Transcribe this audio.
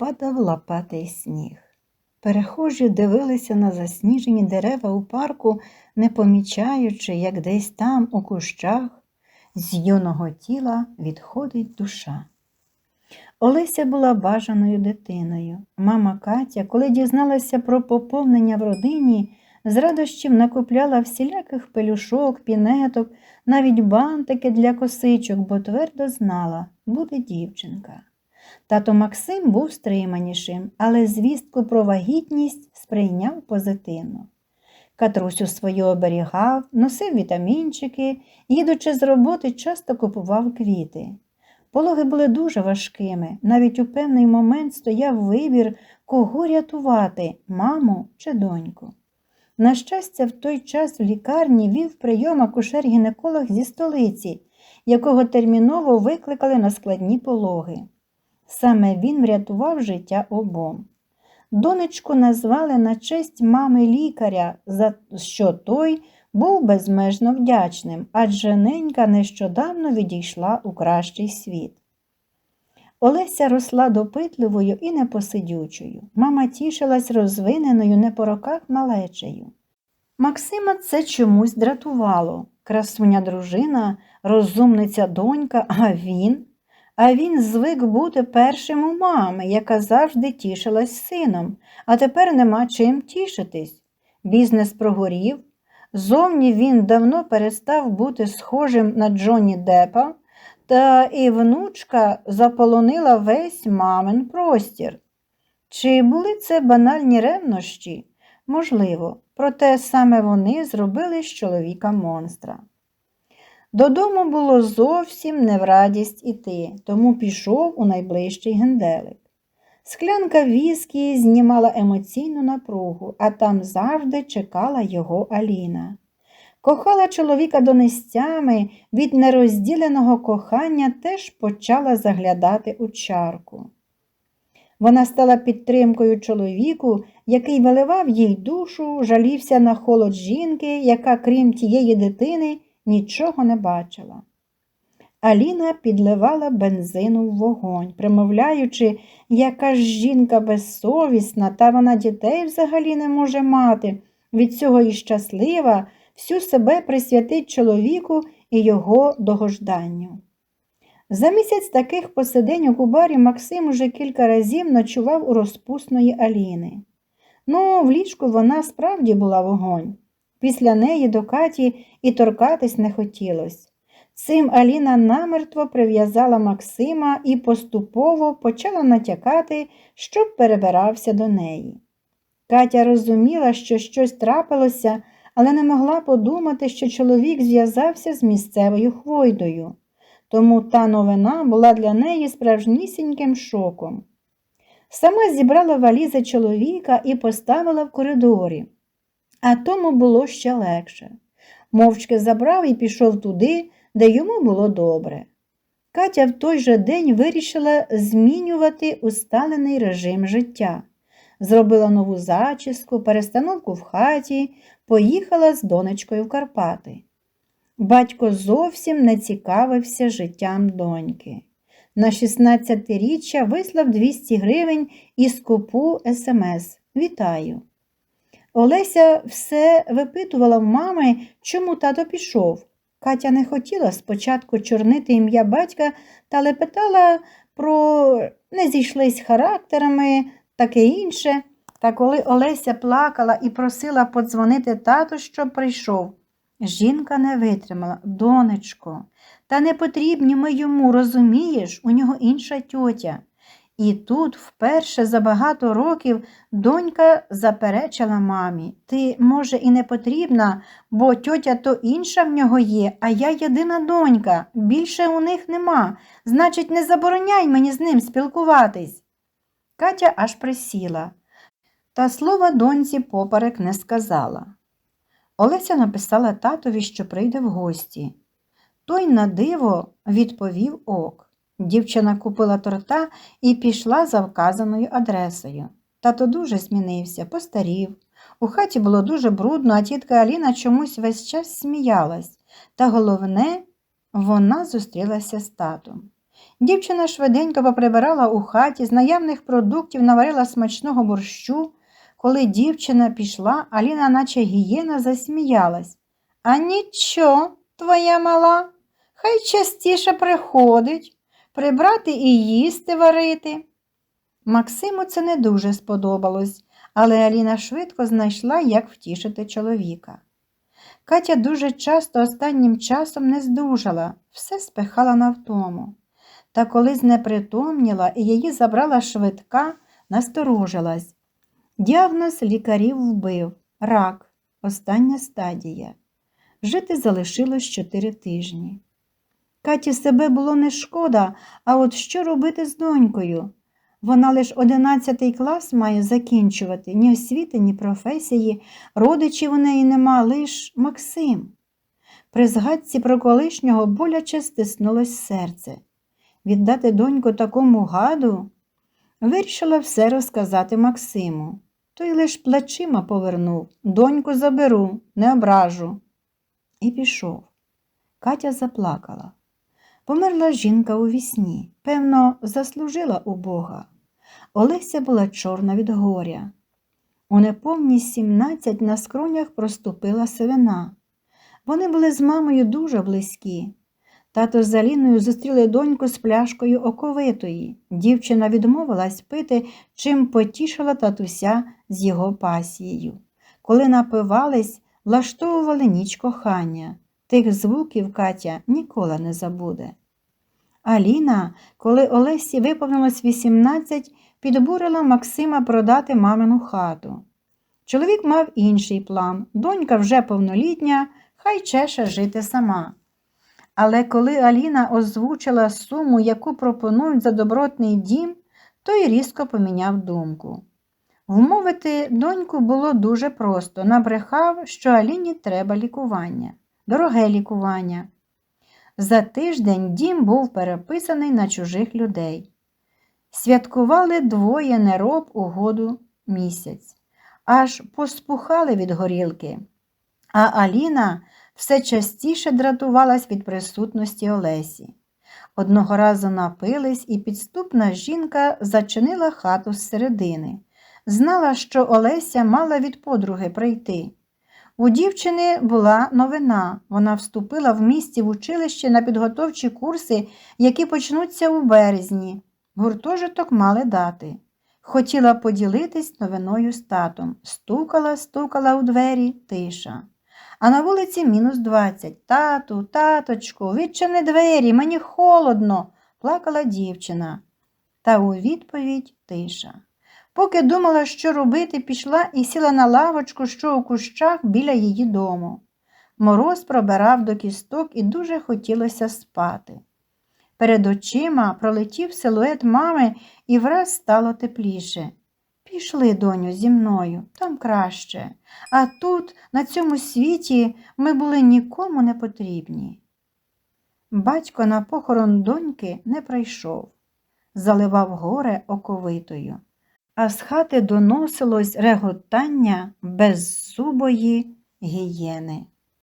падав лопатий сніг. Перехожі дивилися на засніжені дерева у парку, не помічаючи, як десь там, у кущах, з юного тіла відходить душа. Олеся була бажаною дитиною. Мама Катя, коли дізналася про поповнення в родині, з радощів накупляла всіляких пелюшок, пінеток, навіть бантики для косичок, бо твердо знала, буде дівчинка. Тато Максим був стриманішим, але звістку про вагітність сприйняв позитивно. Катрусю свою оберігав, носив вітамінчики, їдучи з роботи, часто купував квіти. Пологи були дуже важкими, навіть у певний момент стояв вибір, кого рятувати маму чи доньку. На щастя, в той час в лікарні вів прийом акушер-гінеколог зі столиці, якого терміново викликали на складні пологи. Саме він врятував життя обом. Донечку назвали на честь мами лікаря, за що той був безмежно вдячним, адже ненька нещодавно відійшла у кращий світ. Олеся росла допитливою і непосидючою. Мама тішилась розвиненою не по роках малечею. Максима це чомусь дратувало. Красуня дружина, розумниця донька, а він. А він звик бути першим у мами, яка завжди тішилась сином, а тепер нема чим тішитись. Бізнес прогорів. Зовні він давно перестав бути схожим на Джонні Деппа, та і внучка заполонила весь мамин простір. Чи були це банальні ревнощі? Можливо, проте саме вони зробили з чоловіка монстра. Додому було зовсім не в радість іти, тому пішов у найближчий генделик. Склянка віскі знімала емоційну напругу, а там завжди чекала його Аліна. Кохала чоловіка донестями, від нерозділеного кохання теж почала заглядати у чарку. Вона стала підтримкою чоловіку, який виливав їй душу, жалівся на холод жінки, яка, крім тієї дитини, нічого не бачила. Аліна підливала бензину в вогонь, примовляючи, яка ж жінка безсовісна, та вона дітей взагалі не може мати, від цього і щаслива, всю себе присвятить чоловіку і його догожданню. За місяць таких посиденьок у барі Максим уже кілька разів ночував у розпусної Аліни. Ну, в ліжку вона справді була вогонь. Після неї до Каті і торкатись не хотілося. Цим Аліна намертво прив'язала Максима і поступово почала натякати, щоб перебирався до неї. Катя розуміла, що щось трапилося, але не могла подумати, що чоловік зв'язався з місцевою хвойдою, тому та новина була для неї справжнісіньким шоком. Сама зібрала валізи чоловіка і поставила в коридорі, а тому було ще легше. Мовчки забрав і пішов туди, де йому було добре. Катя в той же день вирішила змінювати усталений режим життя. Зробила нову зачіску, перестановку в хаті, поїхала з донечкою в Карпати. Батько зовсім не цікавився життям доньки. На 16-річчя вислав 200 гривень із купу смс. Вітаю. Олеся все випитувала в мами, чому тато пішов. Катя не хотіла спочатку чорнити ім'я батька, та лепетала про не зійшлись характерами, таке інше. Та коли Олеся плакала і просила подзвонити тату, щоб прийшов, жінка не витримала, донечко, та не потрібні ми йому, розумієш, у нього інша тьотя. І тут вперше за багато років донька заперечила мамі Ти, може, і не потрібна, бо тьотя то інша в нього є, а я єдина донька, більше у них нема. Значить, не забороняй мені з ним спілкуватись. Катя аж присіла, та слова доньці поперек не сказала. Олеся написала татові, що прийде в гості. Той на диво відповів ок. Дівчина купила торта і пішла за вказаною адресою. Тато дуже змінився, постарів. У хаті було дуже брудно, а тітка Аліна чомусь весь час сміялась. Та головне, вона зустрілася з татом. Дівчина швиденько поприбирала у хаті, з наявних продуктів наварила смачного борщу. Коли дівчина пішла, Аліна, наче гієна, засміялась. А нічого, твоя мала, хай частіше приходить, прибрати і їсти варити. Максиму це не дуже сподобалось, але Аліна швидко знайшла, як втішити чоловіка. Катя дуже часто останнім часом не здужала, все спихала на втому. Та коли знепритомніла і її забрала швидка, насторожилась. Діагноз лікарів вбив рак, остання стадія. Жити залишилось чотири тижні. Каті себе було не шкода, а от що робити з донькою? Вона лише одинадцятий клас має закінчувати, ні освіти, ні професії, родичів у неї нема, лиш Максим. При згадці про колишнього боляче стиснулось серце. Віддати доньку такому гаду? Вирішила все розказати Максиму. Той лиш плечима повернув доньку заберу, не ображу. І пішов. Катя заплакала. Померла жінка у вісні, певно, заслужила у Бога. Олеся була чорна від горя. У неповні сімнадцять на скронях проступила сивина. Вони були з мамою дуже близькі. Тато з Аліною зустріли доньку з пляшкою оковитої. Дівчина відмовилась пити, чим потішила татуся з його пасією. Коли напивались, влаштовували ніч кохання. Тих звуків Катя ніколи не забуде. Аліна, коли Олесі виповнилось 18, підбурила Максима продати мамину хату. Чоловік мав інший план, донька вже повнолітня, хай чеше жити сама. Але коли Аліна озвучила суму, яку пропонують за добротний дім, той різко поміняв думку. Вмовити доньку було дуже просто, набрехав, що Аліні треба лікування, дороге лікування. За тиждень дім був переписаний на чужих людей. Святкували двоє нероб угоду місяць, аж поспухали від горілки. А Аліна все частіше дратувалась від присутності Олесі. Одного разу напились, і підступна жінка зачинила хату зсередини. Знала, що Олеся мала від подруги прийти. У дівчини була новина. Вона вступила в місті в училище на підготовчі курси, які почнуться у березні. Гуртожиток мали дати. Хотіла поділитись новиною з татом. Стукала, стукала у двері, тиша. А на вулиці мінус двадцять. Тату, таточку, відчини двері, мені холодно, плакала дівчина. Та у відповідь тиша. Поки думала, що робити, пішла і сіла на лавочку, що у кущах біля її дому. Мороз пробирав до кісток і дуже хотілося спати. Перед очима пролетів силует мами і враз стало тепліше. Пішли, доню, зі мною, там краще. А тут, на цьому світі, ми були нікому не потрібні. Батько на похорон доньки не прийшов, заливав горе оковитою, а з хати доносилось реготання беззубої гієни.